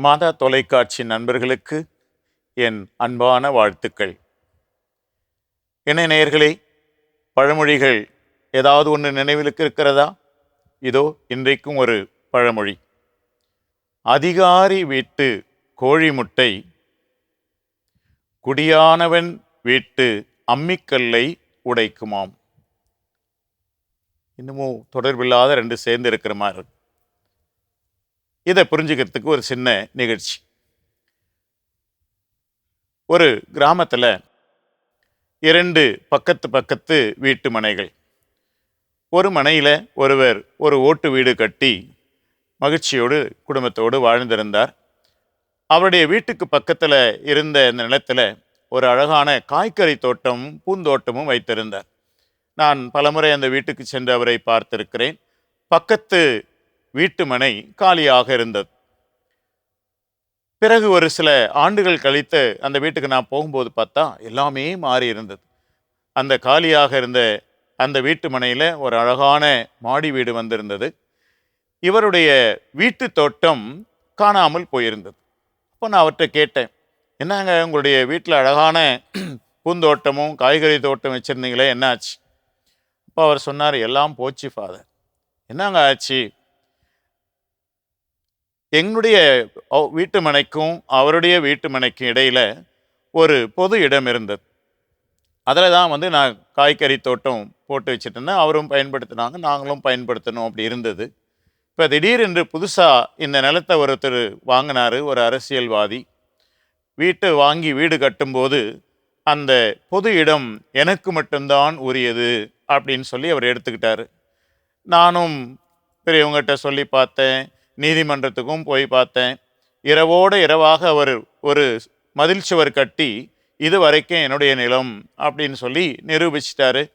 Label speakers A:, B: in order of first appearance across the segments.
A: மாதா தொலைக்காட்சி நண்பர்களுக்கு என் அன்பான வாழ்த்துக்கள். என்ன நேயர்களே பழமொழிகள் ஏதாவது ஒன்று நினைவிலுக்கு இருக்கிறதா? இதோ இன்றைக்கும் ஒரு பழமொழி. அதிகாரி வீட்டு கோழி முட்டை. குடியானவன் வீட்டு அம்மிக்கல்லை உடைக்குமாம். இன்னமும் தொடர்பில்லாத ரெண்டு சேர்ந்து இருக்கிற மாதிரி இருக்கு. இதை புரிஞ்சுக்கிறதுக்கு ஒரு சின்ன நிகழ்ச்சி. ஒரு கிராமத்தில் இரண்டு பக்கத்து பக்கத்து வீட்டு மனைகள். ஒரு மனையில் ஒருவர் ஒரு ஓட்டு வீடு கட்டி மகிழ்ச்சியோடு குடும்பத்தோடு வாழ்ந்திருந்தார். அவருடைய வீட்டுக்கு பக்கத்தில் இருந்த இந்த நிலத்தில் ஒரு அழகான காய்கறி தோட்டமும் பூந்தோட்டமும் வைத்திருந்தார். நான் பலமுறை அந்த வீட்டுக்கு சென்று அவரை பார்த்திருக்கிறேன். பக்கத்து வீட்டுமனை காலியாக இருந்தது. பிறகு ஒரு சில ஆண்டுகள் கழித்து அந்த வீட்டுக்கு நான் போகும்போது பார்த்தா எல்லாமே மாறி இருந்தது. அந்த காலியாக இருந்த அந்த வீட்டு மனையில் ஒரு அழகான மாடி வீடு வந்திருந்தது. இவருடைய வீட்டு தோட்டம் காணாமல் போயிருந்தது. அப்போ நான் அவர்கிட்ட கேட்டேன் என்னங்க உங்களுடைய வீட்டில் அழகான பூந்தோட்டமும் காய்கறி தோட்டம் வச்சுருந்தீங்களே என்னாச்சு? அப்போ அவர் சொன்னார் எல்லாம் போச்சு ஃபாதர் என்னங்க ஆச்சு? எங்களுடைய வீட்டு மனைக்கும் அவருடைய வீட்டு மனைக்கும் இடையில் ஒரு பொது இடம் இருந்தது. அதில் தான் வந்து நான் காய்கறி தோட்டம் போட்டு வச்சுட்டு இருந்தேன் அவரும் பயன்படுத்தினாங்க நாங்களும் பயன்படுத்தணும் அப்படி இருந்தது. இப்போ திடீரென்று புதுசாக இந்த நிலத்தை ஒருத்தர் வாங்கினாரு ஒரு அரசியல்வாதி. வீட்டை வாங்கி வீடு கட்டும்போது அந்த பொது இடம் எனக்கு மட்டும்தான் உரியது அப்படின்னு சொல்லி அவர் எடுத்துக்கிட்டார். நானும் பெரியவங்ககிட்ட சொல்லி பார்த்தேன் நீதிமன்றத்துக்கும் போய் பார்த்தேன். இரவோடு இரவாக அவர் ஒரு மதில் சுவர் கட்டி இது வரைக்கும் என்னுடைய நிலம் அப்படின்னு சொல்லி நிரூபிச்சிட்டாரு.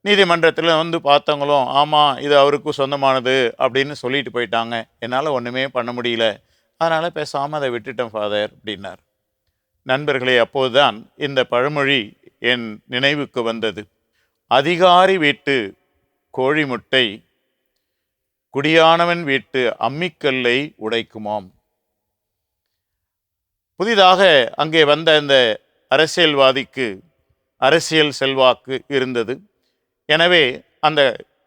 A: நீதிமன்றத்தில் வந்து பார்த்தவங்களும் ஆமாம் இது அவருக்கு சொந்தமானது அப்படின்னு சொல்லிட்டு போயிட்டாங்க. என்னால் ஒன்றுமே பண்ண முடியல. அதனால் பேசாமல் அதை விட்டுட்டேன் ஃபாதர் அப்படின்னார். நண்பர்களே அப்போதுதான் இந்த பழமொழி என் நினைவுக்கு வந்தது. அதிகாரி வீட்டு கோழி முட்டை குடியானவன் வீட்டு அம்மிக்கல்லை உடைக்குமாம். புதிதாக அங்கே வந்த அந்த அரசியல்வாதிக்கு அரசியல் செல்வாக்கு இருந்தது. எனவே அந்த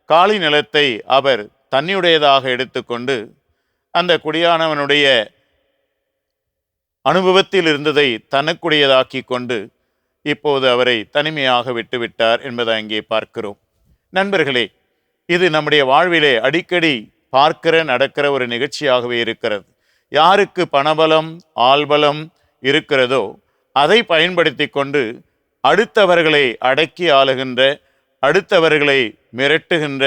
A: காலி நிலத்தை அவர் தன்னுடையதாக எடுத்துக்கொண்டு அந்த குடியானவனுடைய அனுபவத்தில் இருந்ததை தனக்குடையதாக்கி கொண்டு இப்போது அவரை தனிமையாக விட்டுவிட்டார் என்பதை அங்கே பார்க்கிறோம். நண்பர்களே இது நம்முடைய வாழ்விலே அடிக்கடி பார்க்கிற நடக்கிற ஒரு நிகழ்ச்சியாகவே இருக்கிறது. யாருக்கு பணபலம் ஆள்பலம் இருக்கிறதோ அதை பயன்படுத்தி கொண்டு அடுத்தவர்களை அடக்கி ஆளுகின்ற அடுத்தவர்களை மிரட்டுகின்ற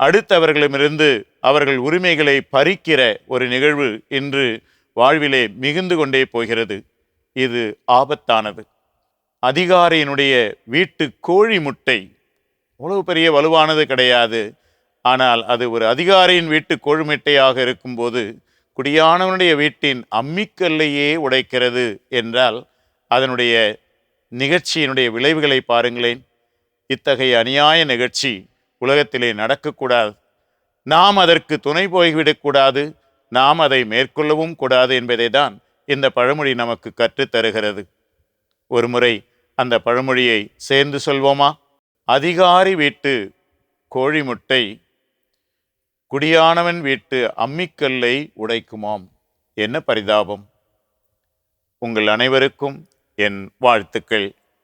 A: அடுத்தவர்களிடமிருந்து அவர்கள் உரிமைகளை பறிக்கிற ஒரு நிகழ்வு இன்று வாழ்விலே மிகுந்து கொண்டே போகிறது. இது ஆபத்தானது. அதிகாரியினுடைய வீட்டு கோழி முட்டை அவ்வளவு பெரிய வலுவானது கிடையாது. ஆனால் அது ஒரு அதிகாரியின் வீட்டு கோழுமிட்டையாக இருக்கும்போது குடியானவனுடைய வீட்டின் அம்மிக்கல்லையே உடைக்கிறது என்றால் அதனுடைய நிகழ்ச்சியினுடைய விளைவுகளை பாருங்களேன். இத்தகைய அநியாய நிகழ்ச்சி உலகத்திலே நடக்கக்கூடாது. நாம் அதற்கு துணை போய்விடக்கூடாது நாம் அதை மேற்கொள்ளவும் கூடாது என்பதை தான் இந்த பழமொழி நமக்கு கற்றுத் தருகிறது. ஒரு முறை அந்த பழமொழியை சேர்ந்து சொல்வோமா? அதிகாரி வீட்டு கோழி முட்டை குடியானவன் வீட்டு அம்மிக்கல்லை உடைக்குமாம். என்ன பரிதாபம்? உங்கள் அனைவருக்கும் என் வாழ்த்துக்கள்.